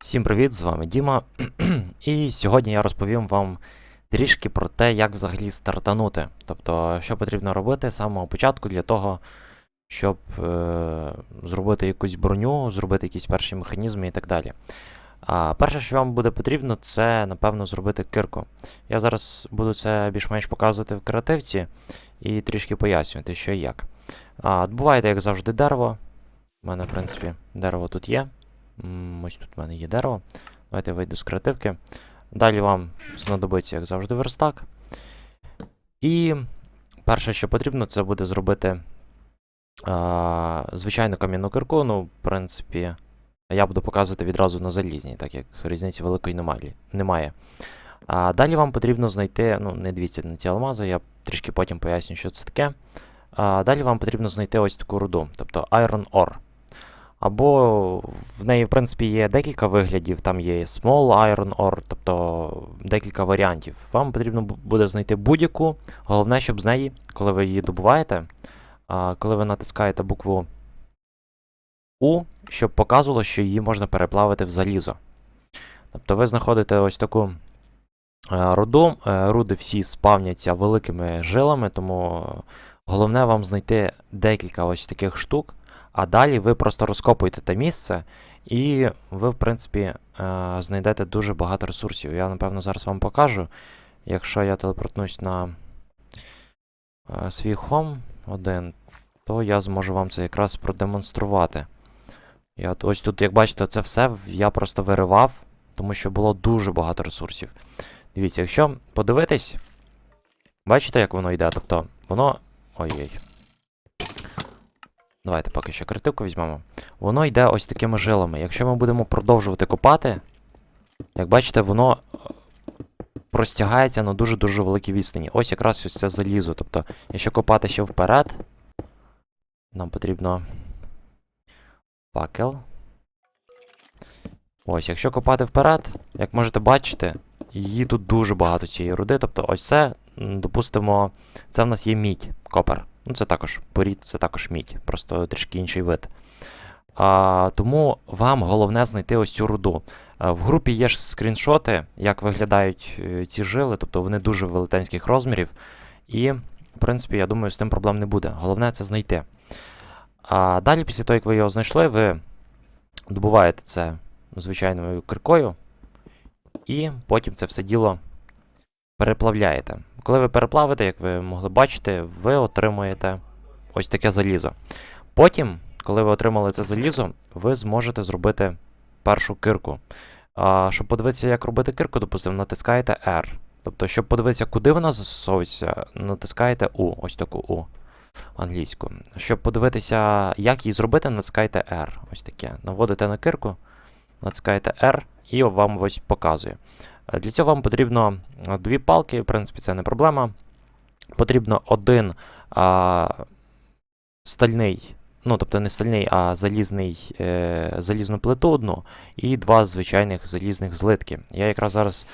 Всім привіт, з вами Діма. І сьогодні я розповім вам трішки про те, як взагалі стартанути. Тобто, що потрібно робити з самого початку для того, щоб е- зробити якусь броню, зробити якісь перші механізми і так далі. А перше, що вам буде потрібно, це, напевно, зробити кирку. Я зараз буду це більш-менш показувати в креативці і трішки пояснювати, що і як. А, добуваєте, як завжди, дерево. У мене, в принципі, дерево тут є. Ось тут в мене є дерево. Давайте вийду з креативки. Далі вам знадобиться, як завжди, верстак. І перше, що потрібно, це буде зробити а, звичайну кам'яну кирку. Ну, в принципі, я буду показувати відразу на залізній, так як різниці великої немає. А далі вам потрібно знайти, ну, не дивіться на ці алмази, я трішки потім поясню, що це таке. А, далі вам потрібно знайти ось таку руду, тобто Iron Ore. Або в неї, в принципі, є декілька виглядів, там є Small Iron Ore, тобто декілька варіантів. Вам потрібно буде знайти будь-яку. Головне, щоб з неї, коли ви її добуваєте, коли ви натискаєте букву У, щоб показувало, що її можна переплавити в залізо. Тобто ви знаходите ось таку е, руду. Е, Руди всі спавняться великими жилами, тому головне вам знайти декілька ось таких штук. А далі ви просто розкопуєте те місце, і ви, в принципі, е, знайдете дуже багато ресурсів. Я, напевно, зараз вам покажу. Якщо я телепортнусь на е, свій хом один, то я зможу вам це якраз продемонструвати. Я, ось тут, як бачите, це все я просто виривав, тому що було дуже багато ресурсів. Дивіться, якщо подивитись, бачите, як воно йде? Тобто, воно. Ой-ой. Давайте поки що критику візьмемо. Воно йде ось такими жилами. Якщо ми будемо продовжувати копати, як бачите, воно е, простягається на дуже-дуже великій відстані. Ось якраз ось це залізо. Тобто, якщо копати ще вперед, нам потрібно факел. Ось, якщо копати вперед, як можете бачити, її тут дуже багато цієї руди. Тобто, ось це, допустимо, це в нас є мідь, копер. Ну, це також порід, це також мідь, просто трішки інший вид. А, тому вам головне знайти ось цю руду. А, в групі є ж скріншоти, як виглядають е, ці жили, тобто вони дуже велетенських розмірів. І, в принципі, я думаю, з тим проблем не буде. Головне це знайти. А далі, після того, як ви його знайшли, ви добуваєте це звичайною киркою, і потім це все діло переплавляєте. Коли ви переплавите, як ви могли бачити, ви отримуєте ось таке залізо. Потім, коли ви отримали це залізо, ви зможете зробити першу кирку. А, щоб подивитися, як робити кирку, допустимо, натискаєте R. Тобто, щоб подивитися, куди вона застосовується, натискаєте U, ось таку U англійську. Щоб подивитися, як її зробити, натискаєте R. Ось таке. Наводите на кирку, натискаєте R і вам ось показує. Е, Для цього вам потрібно е, дві палки, в принципі, це не проблема. Потрібно один а, стальний, ну, тобто не стальний, а залізний, е, залізну плиту одну і два звичайних залізних злитки. Я якраз зараз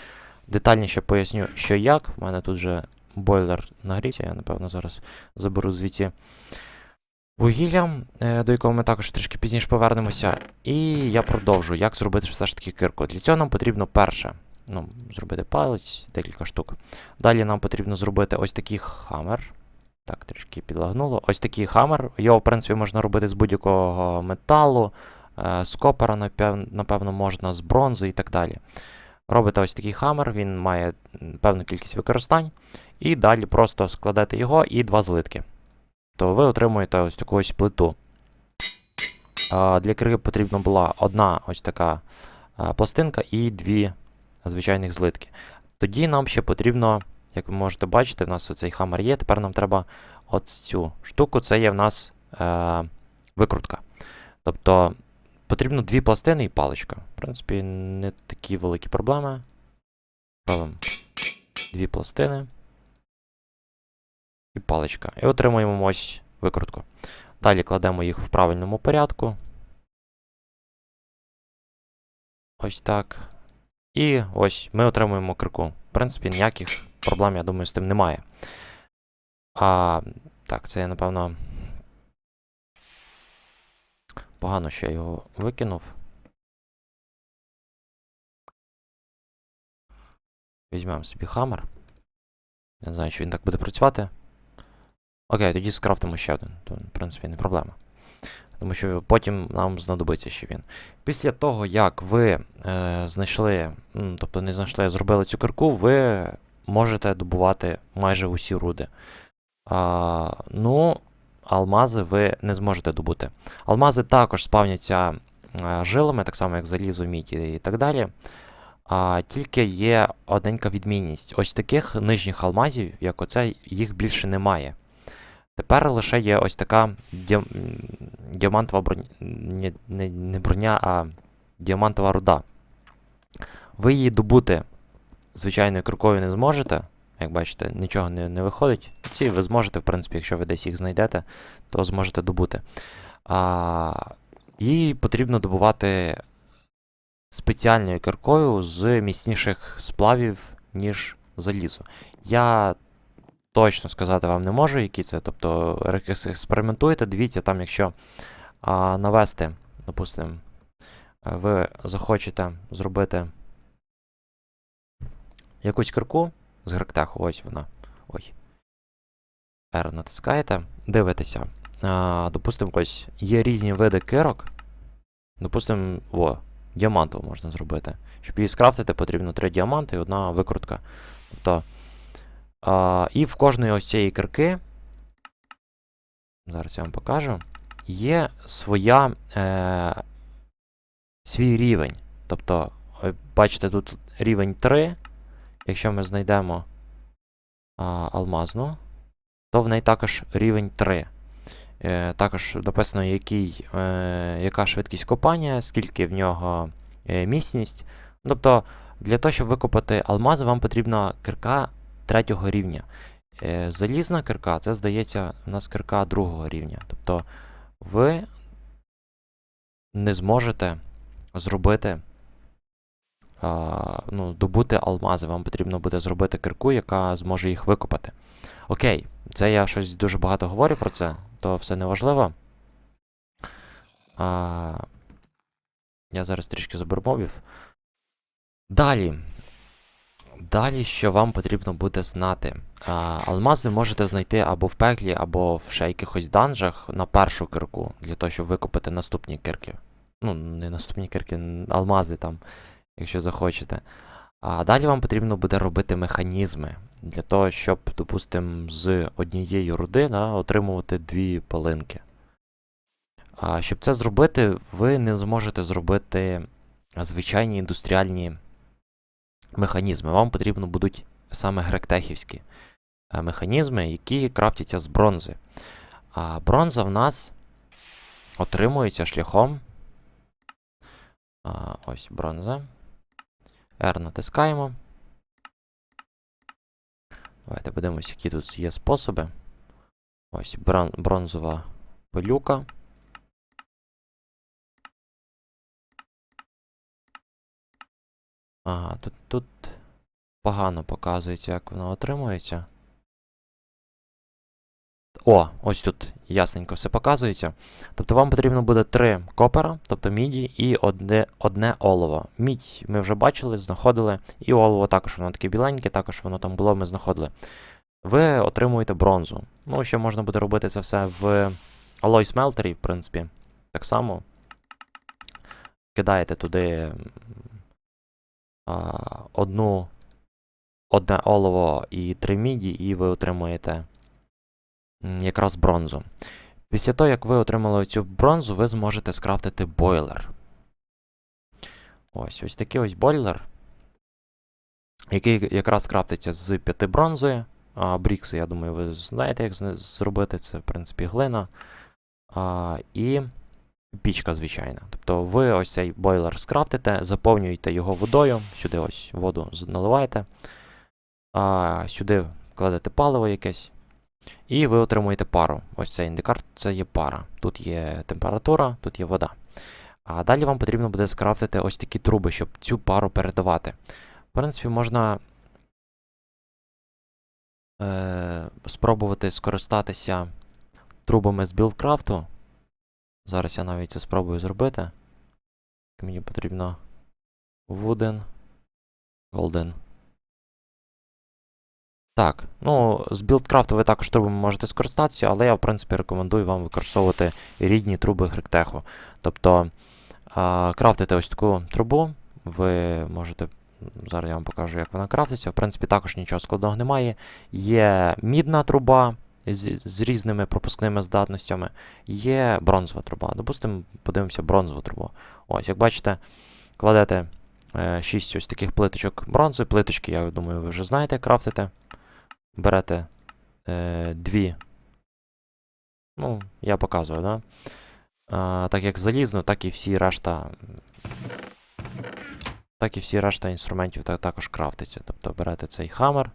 детальніше поясню, що як. У мене тут вже бойлер нагрівся, я напевно зараз заберу звідси вугілля, е, до якого ми також трішки пізніше повернемося. І я продовжу, як зробити все ж таки кирку. Для цього нам потрібно перше ну, зробити палець, декілька штук. Далі нам потрібно зробити ось такий хамер. Так, трішки підлагнуло. Ось такий хамер. Його, в принципі, можна робити з будь-якого металу, е, з копера, напевно, можна, з бронзи і так далі. Робите ось такий хамер, він має певну кількість використань. І далі просто складете його і два злитки. То ви отримуєте ось таку ось плиту. Для криги потрібна була одна ось така пластинка і дві звичайних злитки. Тоді нам ще потрібно, як ви можете бачити, у нас оцей хамер є. Тепер нам треба от цю штуку, це є в нас е, викрутка. Тобто потрібно дві пластини і паличка. В принципі, не такі великі проблеми. Робимо дві пластини і паличка. І отримуємо ось викрутку. Далі кладемо їх в правильному порядку. Ось так. І ось ми отримуємо крику. В принципі, ніяких проблем, я думаю, з тим немає. А, Так, це я, напевно. Погано, що я його викинув. Візьмемо собі хамер. Не знаю, чи він так буде працювати. Окей, тоді скрафтимо ще один. То, в принципі, не проблема. Тому що потім нам знадобиться ще він. Після того, як ви е, знайшли, тобто не знайшли, а зробили цю кирку, ви можете добувати майже усі руди. А, ну, алмази ви не зможете добути. Алмази також спавняться е, жилами, так само як залізо, мідь і так далі. А, тільки є одненька відмінність. Ось таких нижніх алмазів, як оце, їх більше немає. Тепер лише є ось така діам... діамантова броня. Не, не, не броня, а діамантова руда. Ви її добути звичайною крукою не зможете. Як бачите, нічого не, не виходить. Ці ви зможете, в принципі, якщо ви десь їх знайдете, то зможете добути. А, її потрібно добувати спеціальною киркою з міцніших сплавів, ніж залізо. Я точно сказати вам не можу, які це. Тобто експериментуйте, дивіться, там, якщо а, навести, допустимо, ви захочете зробити якусь кирку з гректеху, ось вона. Ой. R натискаєте, дивитеся. Допустимо, ось є різні види кирок. Допустимо, о, діамантову можна зробити. Щоб її скрафтити, потрібно три діаманти і одна викрутка. Тобто, а, і в кожної ось цієї кирки, зараз я вам покажу, є своя, е, свій рівень. Тобто, бачите, тут рівень 3. Якщо ми знайдемо а, алмазну, то в неї також рівень 3. Е, також написано, який, е, яка швидкість копання, скільки в нього е, міцність. Тобто, для того, щоб викопати алмази, вам потрібна кирка третього рівня. Е, залізна кирка, це здається, у нас кирка другого рівня. Тобто ви не зможете зробити, ну, добути алмази. Вам потрібно буде зробити кирку, яка зможе їх викопати. Окей, це я щось дуже багато говорю про це, то все не важливо. А, я зараз трішки заберу мобів. Далі. Далі, що вам потрібно буде знати. А, алмази можете знайти або в пеклі, або в ще якихось данжах на першу кирку, для того, щоб викопати наступні кирки. Ну, не наступні кирки, алмази там, якщо захочете. А далі вам потрібно буде робити механізми для того, щоб, допустимо, з однієї руди да, отримувати дві палинки. А, щоб це зробити, ви не зможете зробити звичайні індустріальні механізми. Вам потрібно будуть саме гректехівські е, механізми, які крафтяться з бронзи. А бронза в нас отримується шляхом. Ось бронза. R натискаємо. Давайте подивимось, які тут є способи. Ось бронзова пилюка. Ага, тут, тут погано показується, як воно отримується. О, ось тут ясненько все показується. Тобто вам потрібно буде три копера, тобто міді, і одне, одне олово. Мідь ми вже бачили, знаходили, і олово також воно таке біленьке, також воно там було, ми знаходили. Ви отримуєте бронзу. Ну, ще можна буде робити це все в Alloy Smelter, в принципі. Так само. Кидаєте туди одну, одне олово і три міді, і ви отримуєте якраз бронзу. Після того, як ви отримали цю бронзу, ви зможете скрафтити бойлер. Ось ось такий ось бойлер, який якраз крафтиться з 5 бронзою. А, брікси, я думаю, ви знаєте, як зробити. Це, в принципі, глина. А, і пічка звичайна. Тобто ви ось цей бойлер скрафтите, заповнюєте його водою, сюди ось воду наливаєте, а, сюди кладете паливо якесь, і ви отримуєте пару. Ось цей індикатор це є пара. Тут є температура, тут є вода. А далі вам потрібно буде скрафтити ось такі труби, щоб цю пару передавати. В принципі, можна е, спробувати скористатися трубами з білдкрафту. Зараз я навіть це спробую зробити. Мені потрібно wooden, golden. Так, ну, з білдкрафту ви також трубами можете скористатися, але я, в принципі, рекомендую вам використовувати рідні труби Гректеху. Тобто, а, крафтите ось таку трубу, ви можете. Зараз я вам покажу, як вона крафтиться. В принципі, також нічого складного немає. Є мідна труба з, з різними пропускними здатностями, є бронзова труба. Допустимо, подивимося бронзову трубу. Ось, як бачите, кладете 6 ось таких плиточок бронзи. Плиточки, я думаю, ви вже знаєте, крафтите. Берете е, дві. Ну, я показую, да? А, так як залізну, так і всі решта. Так і всі решта інструментів та- також крафтиться. Тобто берете цей хамер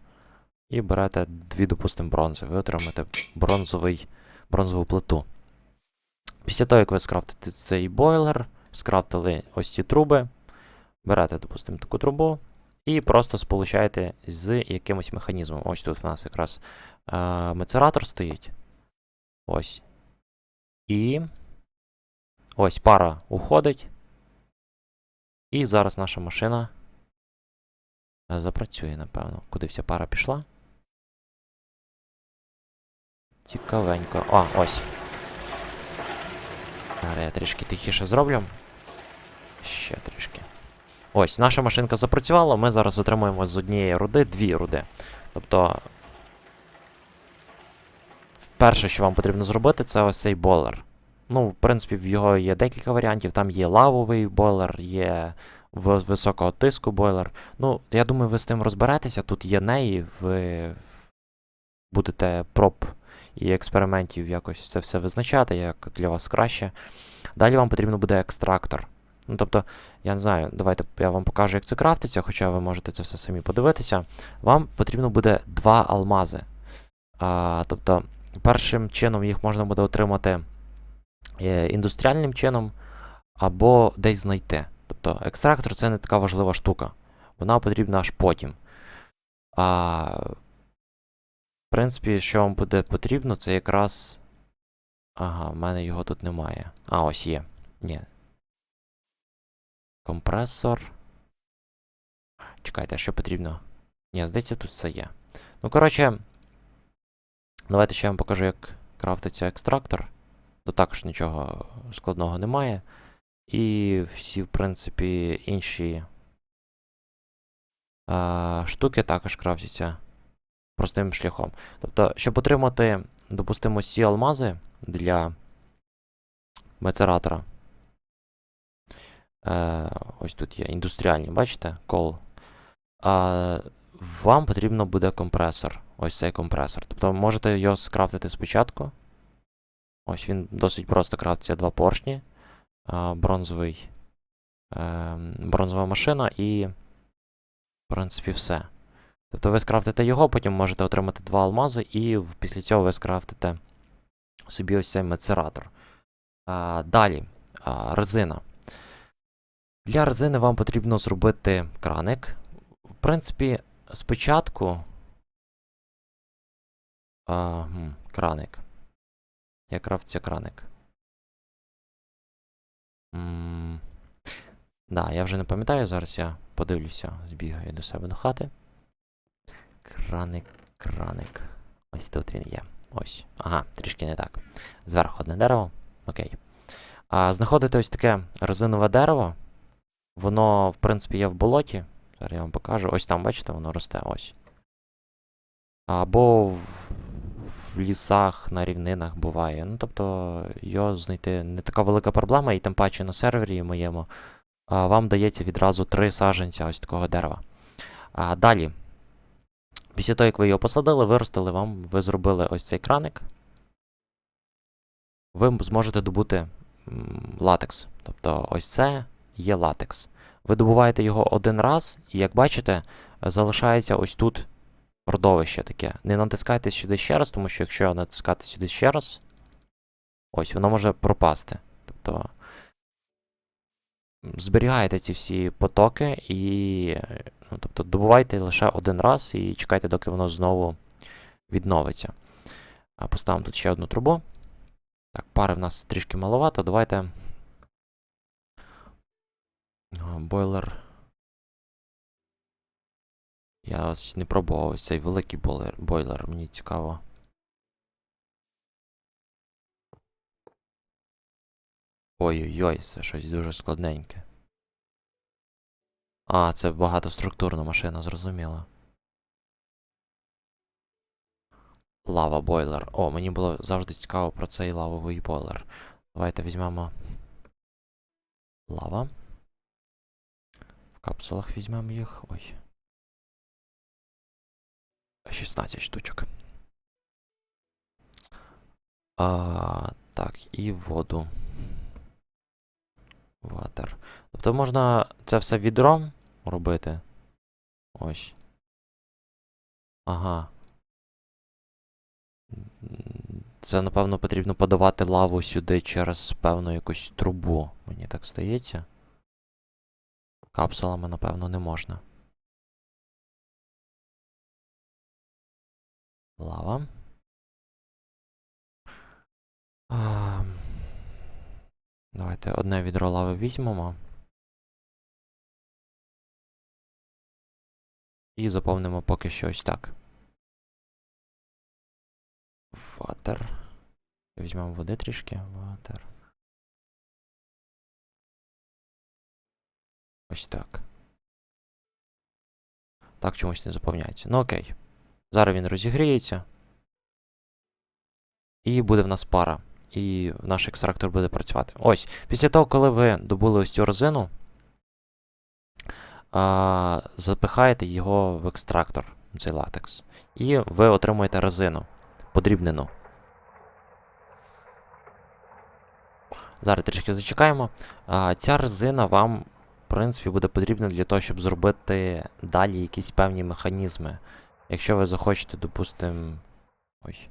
і берете дві, допустимо, бронзи. Ви отримаєте бронзовий, бронзову плиту. Після того, як ви скрафтите цей бойлер, скрафтили ось ці труби, берете, допустимо, таку трубу і просто сполучаєте з якимось механізмом. Ось тут в нас якраз е, мецератор стоїть. Ось. І ось пара уходить. І зараз наша машина е, запрацює, напевно. Куди вся пара пішла? Цікавенько. А, ось. Зараз я трішки тихіше зроблю. Ще трішки. Ось, наша машинка запрацювала, ми зараз отримуємо з однієї руди дві руди. Тобто. Перше, що вам потрібно зробити, це ось цей бойлер. Ну, в принципі, в його є декілька варіантів. Там є лавовий бойлер, є високого тиску бойлер. Ну, я думаю, ви з тим розберетеся. Тут є неї, ви будете проб і експериментів якось це все визначати, як для вас краще. Далі вам потрібно буде екстрактор. Ну, тобто, я не знаю, давайте я вам покажу, як це крафтиться, хоча ви можете це все самі подивитися. Вам потрібно буде два алмази. А, тобто, першим чином їх можна буде отримати е, індустріальним чином або десь знайти. Тобто, екстрактор це не така важлива штука. Вона потрібна аж потім. А, в принципі, що вам буде потрібно, це якраз. Ага, в мене його тут немає. А, ось є. Ні. Компресор. Чекайте, а що потрібно? Ні, здається, тут все є. Ну, коротше, давайте ще вам покажу, як крафтиться екстрактор. Тут також нічого складного немає. І всі, в принципі, інші а, штуки також крафтяться простим шляхом. Тобто, щоб отримати, допустимо, ці алмази для мецератора. Е, ось тут є індустріальні, бачите? Кол. А, вам потрібно буде компресор. Ось цей компресор. Тобто можете його скрафтити спочатку. Ось він досить просто крафтиться два поршні. А, бронзовий, е, бронзова машина і, в принципі, все. Тобто ви скрафтите його, потім можете отримати два алмази, і після цього ви скрафтите собі ось цей мецератор. А, далі, а, резина. Для резини вам потрібно зробити краник. В принципі, спочатку. А, гм, краник. Як крафтиться краник? М, Да, я вже не пам'ятаю, зараз я подивлюся, збігаю до себе до хати. Краник, краник. Ось тут він є. Ось. Ага, трішки не так. Зверху одне дерево. Окей. А, знаходите ось таке резинове дерево. Воно, в принципі, є в болоті. Зараз я вам покажу. Ось там, бачите, воно росте ось. Або в, в лісах, на рівнинах буває. Ну, тобто, його знайти не така велика проблема, і тим паче на сервері моєму вам дається відразу три саджанця ось такого дерева. А, далі. Після того, як ви його посадили, виростили вам, ви зробили ось цей краник. Ви зможете добути латекс. Тобто, ось це є латекс. Ви добуваєте його один раз, і як бачите, залишається ось тут родовище таке. Не натискайте сюди ще раз, тому що якщо натискати сюди ще раз, ось воно може пропасти. Тобто зберігайте ці всі потоки і тобто, добувайте лише один раз і чекайте, доки воно знову відновиться. Поставимо тут ще одну трубу. Так, пари в нас трішки маловато. Давайте. Бойлер. Я ось не пробував ось цей великий бойлер, бойлер. Мені цікаво. Ой-ой-ой, це щось дуже складненьке. А, це багатоструктурна машина, зрозуміло. Лава бойлер. О, мені було завжди цікаво про цей лавовий бойлер. Давайте візьмемо лава. В капсулах візьмемо їх. Ой. 16 штучок. А, так, і воду. Ватер. Тобто можна це все відром робити. Ось. Ага. Це, напевно, потрібно подавати лаву сюди через певну якусь трубу. Мені так здається. Капсулами, напевно, не можна. Лава. А, давайте одне відро лави візьмемо. І заповнимо поки що ось так. Ватер. Візьмемо води трішки. Ватер. Ось так. Так чомусь не заповняється. Ну окей. Зараз він розігріється. І буде в нас пара. І наш екстрактор буде працювати. Ось. Після того, коли ви добули ось цю резину, а, запихаєте його в екстрактор, цей латекс. І ви отримуєте резину подрібнену. Зараз трішки зачекаємо. А, ця резина вам, в принципі, буде потрібна для того, щоб зробити далі якісь певні механізми. Якщо ви захочете, допустимо. Ой.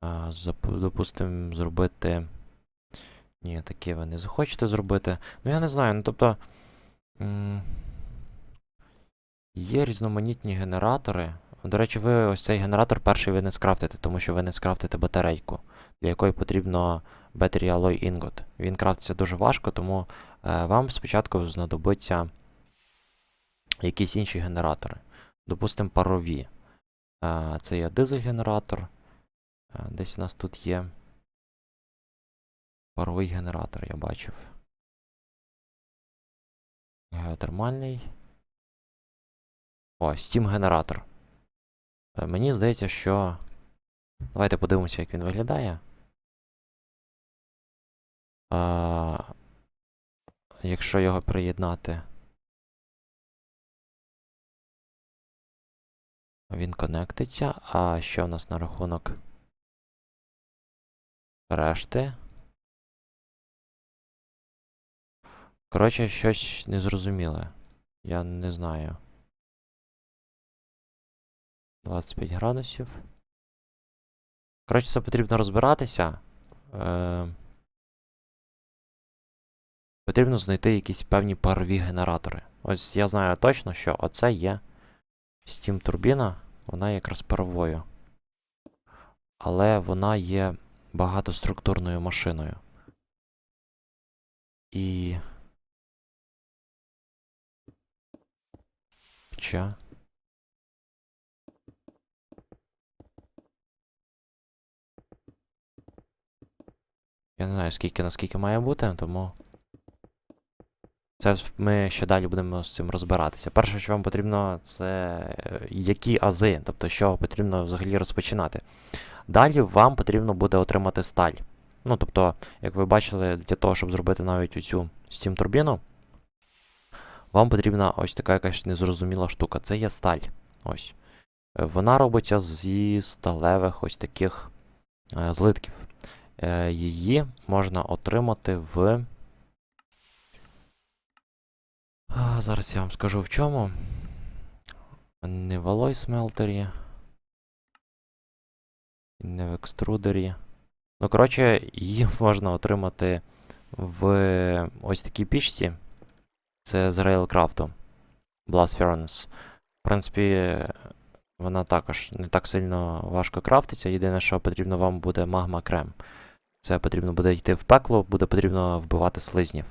А, зап- допустим, зробити. Ні, таке ви не захочете зробити. Ну, я не знаю, ну тобто. Є різноманітні генератори. До речі, ви ось цей генератор перший ви не скрафтите, тому що ви не скрафтите батарейку, для якої потрібно Battery Alloy Ingot. Він крафтиться дуже важко, тому е, вам спочатку знадобиться якісь інші генератори. Допустимо, парові. Е, це є дизель-генератор. Е, Десь у нас тут є паровий генератор, я бачив. Геотермальний. О, Steam генератор. Е, Мені здається, що. Давайте подивимося, як він виглядає. А, якщо його приєднати. Він конектиться. А що в нас на рахунок решти? Коротше, щось незрозуміле. Я не знаю. 25 градусів. Коротше, це потрібно розбиратися. Е... Потрібно знайти якісь певні парові генератори. Ось я знаю точно, що оце є Steam турбіна, вона якраз паровою. Але вона є багатоструктурною машиною. І. Хоча. Я не знаю, скільки наскільки має бути, тому. Це ми ще далі будемо з цим розбиратися. Перше, що вам потрібно, це е, які ази, тобто що потрібно взагалі розпочинати. Далі вам потрібно буде отримати сталь. Ну, тобто, як ви бачили, для того, щоб зробити навіть оцю Steam турбіну, вам потрібна ось така якась незрозуміла штука. Це є сталь. Ось. Е, Вона робиться зі сталевих ось таких е, злитків. Е, її можна отримати в. Зараз я вам скажу в чому. Не в алой смелтері. Не в екструдері. Ну, коротше, її можна отримати в ось такій пічці. Це з Railcraft. Blast Furnace. В принципі, вона також не так сильно важко крафтиться. Єдине, що потрібно вам буде магма крем. Це потрібно буде йти в пекло, буде потрібно вбивати слизнів.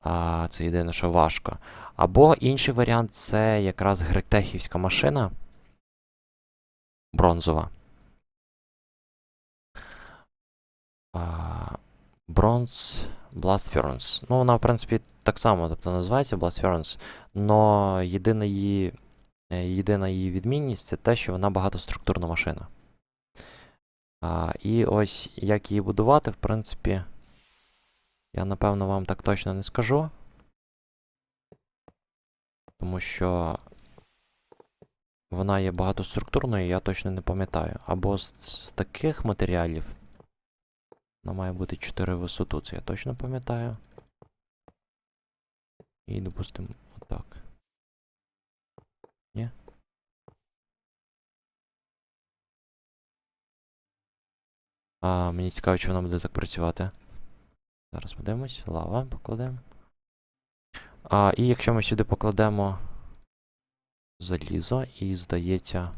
А, це єдине, що важко. Або інший варіант це якраз гректехівська машина. Бронзова. Бронз Blast. Ну, вона, в принципі, так само тобто, називається Blast Furnace, но єдина її, е, єдина її відмінність це те, що вона багатоструктурна машина. А, і ось як її будувати, в принципі, я напевно вам так точно не скажу. Тому що вона є багатоструктурною, я точно не пам'ятаю. Або з, з таких матеріалів. Вона має бути 4 висоту, це я точно пам'ятаю. І, допустимо, отак. Ні? А, мені цікаво, чи вона буде так працювати. Зараз подивимось. Лава покладемо. А, і якщо ми сюди покладемо залізо, і здається,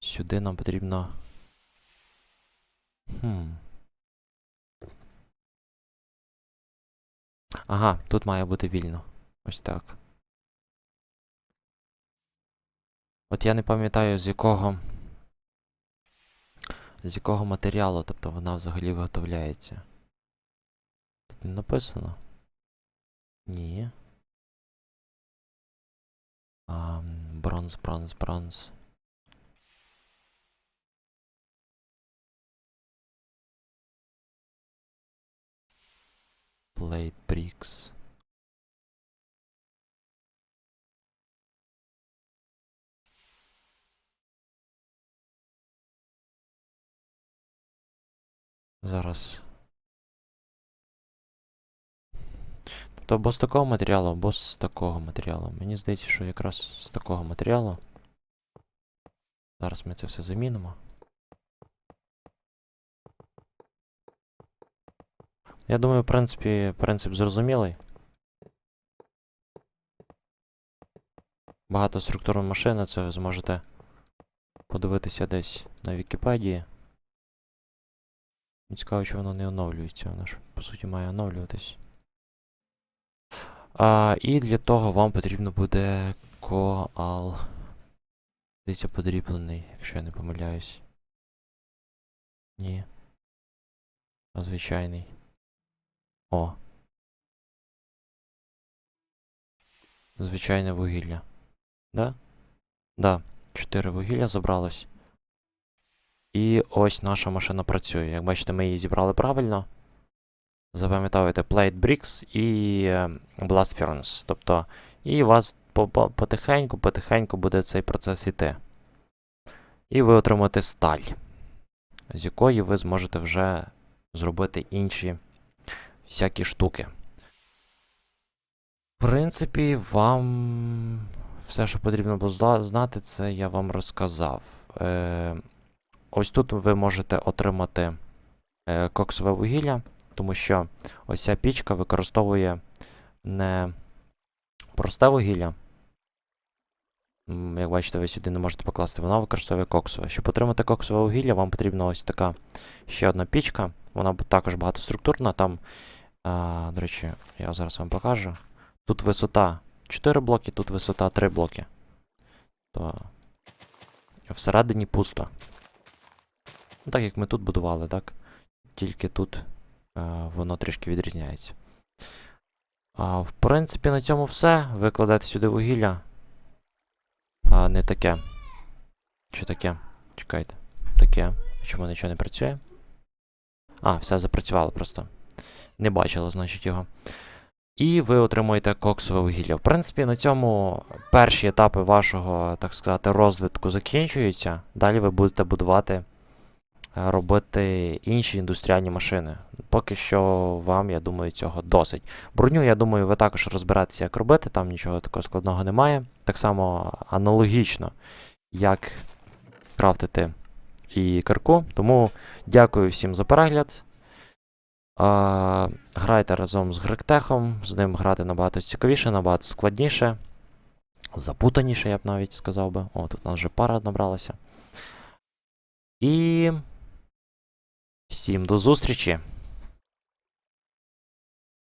сюди нам потрібно. Хм. Ага, тут має бути вільно. Ось так. От я не пам'ятаю, з якого. З якого матеріалу, тобто вона взагалі виготовляється. Тут не написано. Ні. А, бронз, бронз, бронз. Plate bricks. Зараз. Тобто або з такого матеріалу, або з такого матеріалу. Мені здається, що якраз з такого матеріалу. Зараз ми це все замінимо. Я думаю, в принципі, принцип зрозумілий. Багатоструктурна машина, це ви зможете подивитися десь на Вікіпедії. Цікаво, що воно не оновлюється. Воно ж, по суті, має оновлюватись. А, і для того вам потрібно буде коал. Здається, подріблений, якщо я не помиляюсь. Ні. Звичайний. О. Звичайне вугілля. Да? Да. Чотири вугілля забралось. І ось наша машина працює. Як бачите, ми її зібрали правильно. Запам'ятовуєте Plate Bricks і е, Blast Furnace. Тобто, і у вас по- по- потихеньку, потихеньку буде цей процес йти. І ви отримаєте сталь, з якої ви зможете вже зробити інші всякі штуки. В принципі, вам все, що потрібно було знати, це я вам розказав. Е, ось тут ви можете отримати е, коксове вугілля, тому що ось ця пічка використовує не просте вугілля. Як бачите, ви сюди не можете покласти, вона використовує коксове. Щоб отримати коксове вугілля, вам потрібна ось така ще одна пічка. Вона також багатоструктурна. Там, до речі, я зараз вам покажу. Тут висота 4 блоки, тут висота 3 блоки. То всередині пусто. Ну, так як ми тут будували, так? Тільки тут е, воно трішки відрізняється. А, в принципі, на цьому все. Ви кладете сюди вугілля. А, не таке. Чи таке? Чекайте. Таке. Чому нічого не працює? А, все запрацювало просто. Не бачило, значить, його. І ви отримуєте коксове вугілля. В принципі, на цьому перші етапи вашого, так сказати, розвитку закінчуються. Далі ви будете будувати, робити інші індустріальні машини. Поки що вам, я думаю, цього досить. Броню, я думаю, ви також розберетеся, як робити, там нічого такого складного немає. Так само аналогічно, як крафтити і кирку. Тому дякую всім за перегляд. А, грайте разом з Гректехом, з ним грати набагато цікавіше, набагато складніше. Запутаніше, я б навіть сказав би. О, тут у нас вже пара набралася. І всім до зустрічі!